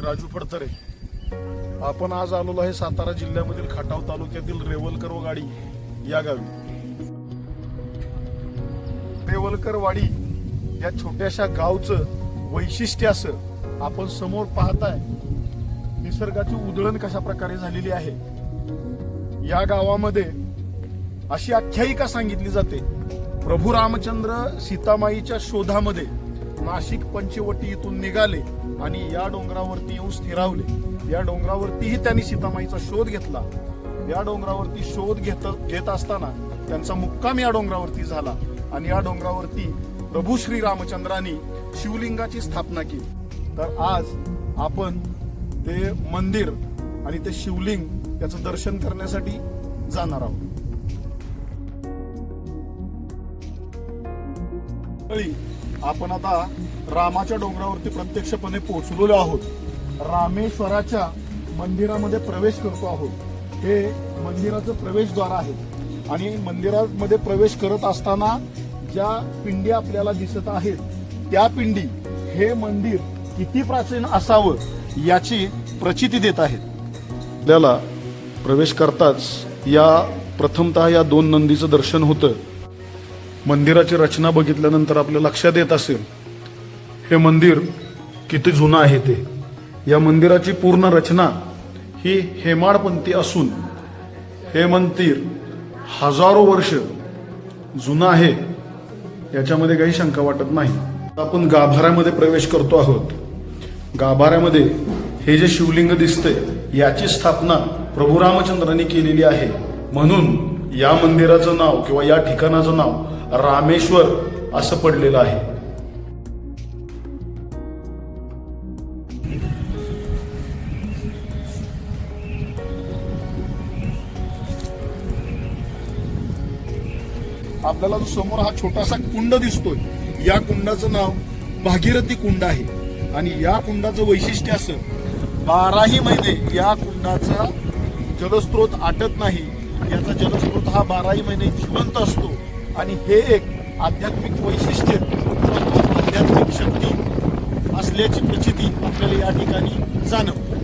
राजू फडतरे. आपण आज आलेलो आहे सातारा जिल्ह्यामधील खटाव तालुक्यातील रेवलकर वाडी या गावी. रेवलकर वाडी या छोट्याशा गावचं वैशिष्ट्य असं आपण समोर पाहताय. निसर्गाची उधळण कशा प्रकारे झालेली आहे? या गावामध्ये अशी आख्यायिका सांगितली जाते. प्रभू रामचंद्र सीतामाईच्या शोधामध्ये नाशिक पंचवटी इथून निघाले आणि या डोंगरावरती येऊन स्थिरावले. या डोंगरावरतीही त्यांनी सीतामाईचा शोध घेतला. या डोंगरावरती शोध घेत घेत असताना त्यांचा मुक्काम या डोंगरावरती झाला आणि या डोंगरावरती प्रभू श्री रामचंद्रांनी शिवलिंगाची स्थापना केली. तर आज आपण ते मंदिर आणि ते शिवलिंग याचं दर्शन करण्यासाठी जाणार आहोत. मंडळी, आपण आता रामाच्या डोंगरावरती प्रत्यक्षपणे पोहोचलेलो आहोत. रामेश्वराच्या मंदिरामध्ये प्रवेश करतो आहोत. हे मंदिराचं प्रवेशद्वार आहे. आणि मंदिरामध्ये प्रवेश करत असताना ज्या पिंडी आपल्याला दिसत आहेत त्या पिंडी हे मंदिर किती प्राचीन असावं याची प्रचिती देत आहेत. आपल्याला प्रवेश करताच या प्रथमतः या दोन नंदीचं दर्शन होतं. मंदिराची रचना बघितल्यानंतर आपल्या लक्षात येत असेल हे मंदिर किती जुनं आहे ते. या मंदिराची पूर्ण रचना ही हेमाडपंथी असून हे मंदिर हजारो वर्ष जुनं आहे याच्यामध्ये काही शंका वाटत नाही. आपण गाभाऱ्यामध्ये प्रवेश करतो आहोत. गाभाऱ्यामध्ये हे जे शिवलिंग दिसते याची स्थापना प्रभू रामचंद्रांनी केलेली आहे. म्हणून या मंदिराचं नाव किंवा या ठिकाणाचं नाव रामेश्वर असं पडलेलं आहे. आपल्याला समोर हा छोटासा कुंड दिसतोय. या कुंडाचं नाव भागीरथी कुंड आहे. आणि या कुंडाचं वैशिष्ट्य असं बाराही महिने या कुंडाचा जलस्रोत आटत नाही याचा जलस्रोत हा बाराही महिने जिवंत असतो. आणि हे एक आध्यात्मिक वैशिष्ट्य आध्यात्मिक शक्ती असल्याची प्रचिती आपल्याला या ठिकाणी जाणवते.